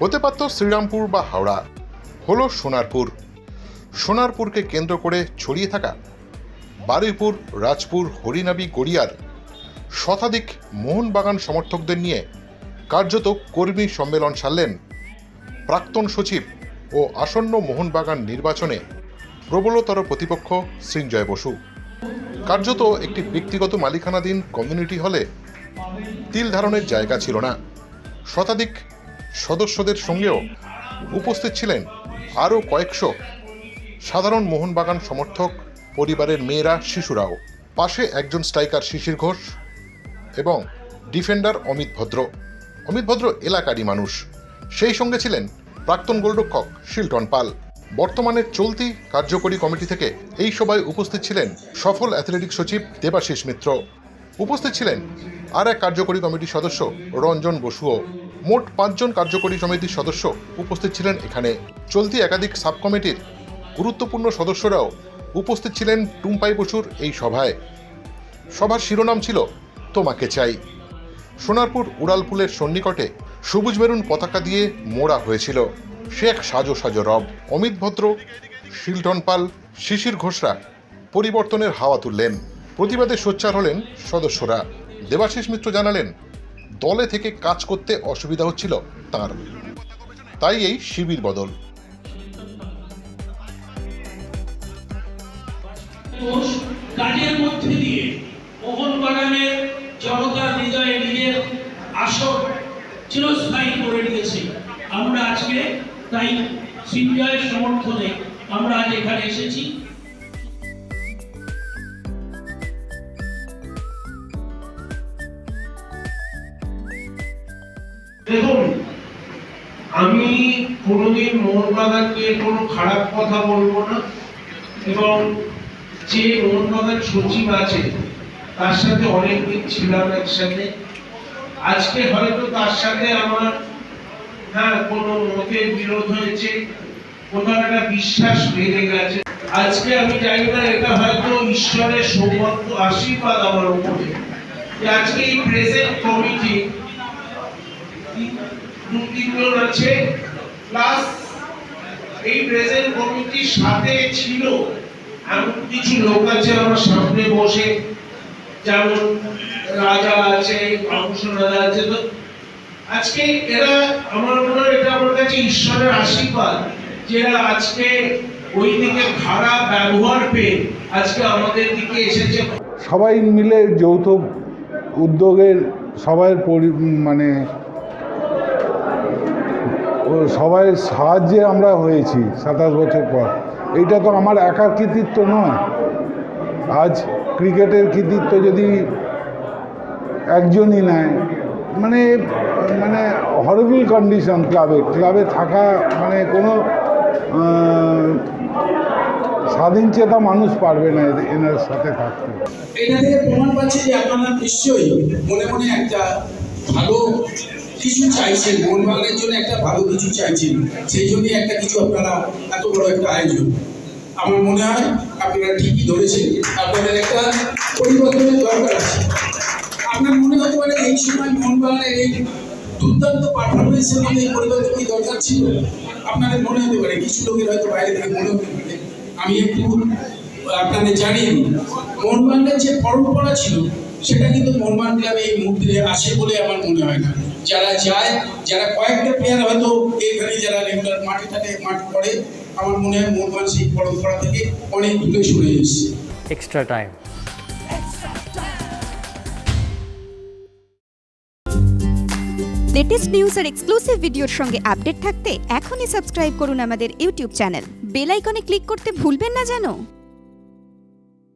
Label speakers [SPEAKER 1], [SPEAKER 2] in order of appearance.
[SPEAKER 1] হতে পারত শ্রীরামপুর বা হাওড়া। হলো সোনারপুর। সোনারপুরকে কেন্দ্র করে ছড়িয়ে থাকা বারুইপুর, রাজপুর, হরিনাবি, গড়িয়ার শতাধিক মোহনবাগান সমর্থকদের নিয়ে কার্যত কর্মী সম্মেলন সারলেন প্রাক্তন সচিব ও আসন্ন মোহনবাগান নির্বাচনে প্রবলতর প্রতিপক্ষ সৃঞ্জয় বসু। কার্যত একটি ব্যক্তিগত মালিকানাধীন কমিউনিটি হলে তিল ধারণের জায়গা ছিল না। শতাধিক সদস্যদের সঙ্গেও উপস্থিত ছিলেন আরও কয়েকশো সাধারণ মোহনবাগান সমর্থক, পরিবারের মেয়েরা, শিশুরাও। পাশে একজন স্ট্রাইকার শিশির ঘোষ এবং ডিফেন্ডার অমিত ভদ্র। অমিত ভদ্র এলাকারই মানুষ। সেই সঙ্গে ছিলেন প্রাক্তন গোলরক্ষক শিলটন পাল। বর্তমানে চলতি কার্যকরী কমিটি থেকে এই সভায় উপস্থিত ছিলেন সফল অ্যাথলেটিক সচিব দেবাশিস মিত্র। উপস্থিত ছিলেন আর এক কার্যকরী কমিটির সদস্য রঞ্জন বসুও। মোট পাঁচজন কার্যকরী সমিতির সদস্য উপস্থিত ছিলেন এখানে। চলতি একাধিক সাব কমিটির গুরুত্বপূর্ণ সদস্যরাও উপস্থিত ছিলেন টুম্পাই বসুর এই সভায়। সভার শিরোনাম ছিল, তোমাকে চাই। সোনারপুর উড়ালপুলের সন্নিকটে সবুজ মেরুন পতাকা দিয়ে মোড়া হয়েছিল। শেখ সাজো সাজো রব, অমিত ভদ্র, শিলটন পাল, শিশির ঘোষরা পরিবর্তনের হাওয়া তুললেন। প্রতিবাদে সোচ্চার হলেন সদস্যরা। দেবাশিস মিত্র জানালেন দলে থেকে কাজ করতে অসুবিধা হচ্ছিল তার। তাই এই শিবির বদল।
[SPEAKER 2] মধ্যে দিয়ে চিরস্থায়ী করে আমরা আজকে তাই সিঞ্জয়ের সমর্থনে আমরা আজ এখানে এসেছি।
[SPEAKER 3] দেখুন, আমি কোনোদিন মোহনবাগানকে কোনো খারাপ কথা বলব না এবং যে মোহনবাগান সচিব আছে, তার সাথে অনেকদিন ছিলাম একসাথে। আজকে হয়তো তার সাথে আমার হ্যাঁ কোনো মতের বিরোধ হয়েছে, কোথাও একটা বিশ্বাস বেড়ে গেছে। আজকে আমি জানি না, এটা হয়তো ঈশ্বরের সৌভাগ্য, আশীর্বাদ আমার উপরে। আজকে এই প্রেজেন্ট কমিটি তিনজন আছে প্লাস এই প্রেজেন্ট কমিটির সাথে ছিল। এমন কিছু লোক আছে আমার সামনে বসে। যেমন রাজা আছে রাজা আছে। তো আজকে এরা আমার মনে হয় এটা আমার কাছে ঈশ্বরের আশীর্বাদ যে আজকে ওই দিকে খারাপ ব্যবহার পেয়ে আজকে আমাদের দিকে এসেছে।
[SPEAKER 4] সবাই মিলে যৌথ উদ্যোগের, সবাই মানে সবাই সাহায্যে আমরা হয়েছি সাতাশ বছর পর। এইটা তো আমার একার কৃতিত্ব নয়। আজ ক্রিকেটের কৃতিত্ব যদি একজনই নেয় মানে মানে হরবিল কন্ডিশন ক্লাবে। ক্লাবে থাকা মানে কোনো স্বাধীন চেতা মানুষ পারবে না এনার সাথে থাকতে।
[SPEAKER 5] এটা থেকে প্রমাণ পাচ্ছি যে আপনারা নিশ্চয়ই মনে মনে একটা ভালো কিছু চাইছেন, মন মোহনবাগানের জন্য একটা ভালো কিছু চাইছেন, সেই জন্যই একটা কিছু আপনারা এত বড় একটা আয়োজন। আমার মনে হয় আপনারা ঠিকই ধরেছেন, আপনাদের একটা পরিবর্তনের দরকার আছে। আপনার মনে হতে পারে এই সময় মোহনবাগানের এই দুর্দান্ত পারফরমেন্সের মধ্যে এই পরিবর্তন কি দরকার ছিল? আপনাদের মনে হতে পারে, কিছু লোকের হয়তো বাইরে থেকে মনে হতে পারে। আমি একটু আপনাদের জানিয়ে দিই মোহনবাগানের যে পরম্পরা ছিল, সেটা কিন্তু মোহনবাগান ক্লাবে এই মুহূর্তে আসে বলে আমার মনে হয় না। যারা যায় যারা কয়েকটা প্লেয়ার হয়তো এখানে যারা রেগুলার মাঠে থাকে মাঠ করে আমার মনে হয় মোহনবাগান সেই পরম্পরা থেকে অনেক দূরে সরে এসেছে।
[SPEAKER 6] Extra time.
[SPEAKER 7] লেটেস্ট নিউজ আর এক্সক্লুসিভ ভিডিওর সঙ্গে আপডেট থাকতে এখনই সাবস্ক্রাইব করুন আমাদের ইউটিউব চ্যানেল বেল আইকনে ক্লিক করতে ভুলবেন না যেন।